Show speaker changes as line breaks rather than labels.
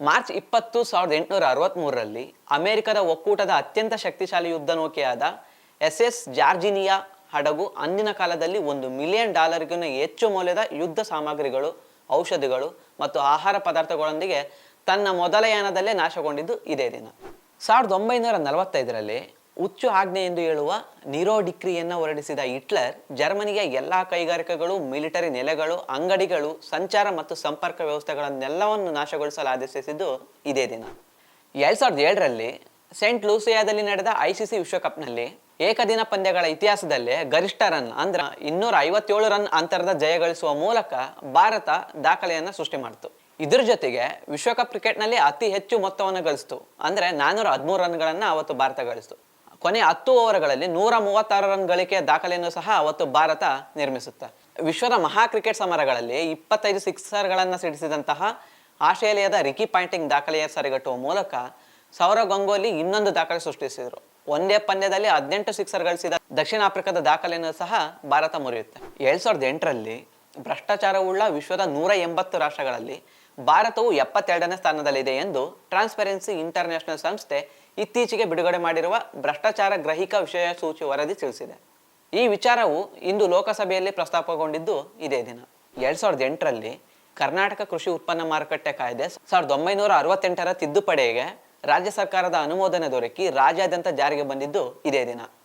March ಇಪ್ಪತ್ತು ಸಾವಿರದ ಎಂಟುನೂರ ಅರವತ್ತ್ಮೂರರಲ್ಲಿ ಅಮೆರಿಕದ ಒಕ್ಕೂಟದ ಅತ್ಯಂತ ಶಕ್ತಿಶಾಲಿ ಯುದ್ಧ ನೌಕೆಯಾದ ಎಸ್ ಎಸ್ ಜಾರ್ಜಿನಿಯಾ ಹಡಗು ಅಂದಿನ ಕಾಲದಲ್ಲಿ ಒಂದು ಮಿಲಿಯನ್ ಡಾಲರ್ಗಿಂತ ಹೆಚ್ಚು ಮೌಲ್ಯದ ಯುದ್ಧ ಸಾಮಗ್ರಿಗಳು, ಔಷಧಿಗಳು ಮತ್ತು ಆಹಾರ ಪದಾರ್ಥಗಳೊಂದಿಗೆ ತನ್ನ ಮೊದಲ ಯಾನದಲ್ಲೇ ನಾಶಗೊಂಡಿದ್ದು ಇದೇ ದಿನ. ಸಾವಿರದ ಒಂಬೈನೂರ ನಲವತ್ತೈದರಲ್ಲಿ ಹುಚ್ಚು ಆಜ್ಞೆ ಎಂದು ಹೇಳುವ ನಿರೋ ಡಿಕ್ರಿಯನ್ನು ಹೊರಡಿಸಿದ ಹಿಟ್ಲರ್ ಜರ್ಮನಿಗೆ ಎಲ್ಲ ಕೈಗಾರಿಕೆಗಳು, ಮಿಲಿಟರಿ ನೆಲೆಗಳು, ಅಂಗಡಿಗಳು, ಸಂಚಾರ ಮತ್ತು ಸಂಪರ್ಕ ವ್ಯವಸ್ಥೆಗಳನ್ನೆಲ್ಲವನ್ನು ನಾಶಗೊಳಿಸಲು ಆದೇಶಿಸಿದ್ದು ಇದೇ ದಿನ. ಎರಡು ಸಾವಿರದ ಏಳರಲ್ಲಿ ಸೆಂಟ್ ಲೂಸಿಯಾದಲ್ಲಿ ನಡೆದ ಐ ಸಿ ಸಿ ವಿಶ್ವಕಪ್ನಲ್ಲಿ ಏಕದಿನ ಪಂದ್ಯಗಳ ಇತಿಹಾಸದಲ್ಲೇ ಗರಿಷ್ಠ ರನ್ ಅಂದ್ರೆ ಇನ್ನೂರ ಐವತ್ತೇಳು ರನ್ ಅಂತರದ ಜಯ ಗಳಿಸುವ ಮೂಲಕ ಭಾರತ ದಾಖಲೆಯನ್ನು ಸೃಷ್ಟಿ ಮಾಡಿತು. ಇದ್ರ ಜೊತೆಗೆ ವಿಶ್ವಕಪ್ ಕ್ರಿಕೆಟ್ನಲ್ಲಿ ಅತಿ ಹೆಚ್ಚು ಮೊತ್ತವನ್ನು ಗಳಿಸ್ತು ಅಂದರೆ ನಾನ್ನೂರ ಹದಿಮೂರು ರನ್ಗಳನ್ನು ಅವತ್ತು ಭಾರತ ಗಳಿಸ್ತು. ಕೊನೆ ಹತ್ತು ಓವರ್ಗಳಲ್ಲಿ ನೂರ ಮೂವತ್ತಾರು ರನ್ ಗಳಿಕೆಯ ದಾಖಲೆಯನ್ನು ಸಹ ಅವತ್ತು ಭಾರತ ನಿರ್ಮಿಸುತ್ತೆ. ವಿಶ್ವದ ಮಹಾ ಕ್ರಿಕೆಟ್ ಸಮರಗಳಲ್ಲಿ ಇಪ್ಪತ್ತೈದು ಸಿಕ್ಸರ್ಗಳನ್ನು ಸಿಡಿಸಿದಂತಹ ಆಸ್ಟ್ರೇಲಿಯಾದ ರಿಕಿ ಪಾಯಿಂಟಿಂಗ್ ದಾಖಲೆಯ ಸರಿಗಟ್ಟುವ ಮೂಲಕ ಸೌರವ್ ಗಂಗೋಲಿ ಇನ್ನೊಂದು ದಾಖಲೆ ಸೃಷ್ಟಿಸಿದರು. ಒಂದೇ ಪಂದ್ಯದಲ್ಲಿ ಹದಿನೆಂಟು ಸಿಕ್ಸರ್ ಗಳಿಸಿದ ದಕ್ಷಿಣ ಆಫ್ರಿಕಾದ ದಾಖಲೆಯನ್ನು ಸಹ ಭಾರತ ಮುರಿಯುತ್ತೆ. ಎರಡ್ ಸಾವಿರದ ಎಂಟರಲ್ಲಿ ಭ್ರಷ್ಟಾಚಾರವುಳ್ಳ ವಿಶ್ವದ ನೂರ ಎಂಬತ್ತು ರಾಷ್ಟ್ರಗಳಲ್ಲಿ ಭಾರತವು ಎಪ್ಪತ್ತೆರಡನೇ ಸ್ಥಾನದಲ್ಲಿದೆ ಎಂದು ಟ್ರಾನ್ಸ್ಪರೆನ್ಸಿ ಇಂಟರ್ನ್ಯಾಷನಲ್ ಸಂಸ್ಥೆ ಇತ್ತೀಚೆಗೆ ಬಿಡುಗಡೆ ಮಾಡಿರುವ ಭ್ರಷ್ಟಾಚಾರ ಗ್ರಹಿಕ ವಿಷಯ ಸೂಚಿ ವರದಿ ತಿಳಿಸಿದೆ. ಈ ವಿಚಾರವು ಇಂದು ಲೋಕಸಭೆಯಲ್ಲಿ ಪ್ರಸ್ತಾಪಗೊಂಡಿದ್ದು ಇದೇ ದಿನ. ಎರಡ್ ಸಾವಿರದ ಎಂಟರಲ್ಲಿ ಕರ್ನಾಟಕ ಕೃಷಿ ಉತ್ಪನ್ನ ಮಾರುಕಟ್ಟೆ ಕಾಯ್ದೆ ಸಾವಿರದ ಒಂಬೈನೂರ ಅರವತ್ತೆಂಟರ ತಿದ್ದುಪಡಿಗೆ ರಾಜ್ಯ ಸರ್ಕಾರದ ಅನುಮೋದನೆ ದೊರಕಿ ರಾಜ್ಯಾದ್ಯಂತ ಜಾರಿಗೆ ಬಂದಿದ್ದು ಇದೇ ದಿನ.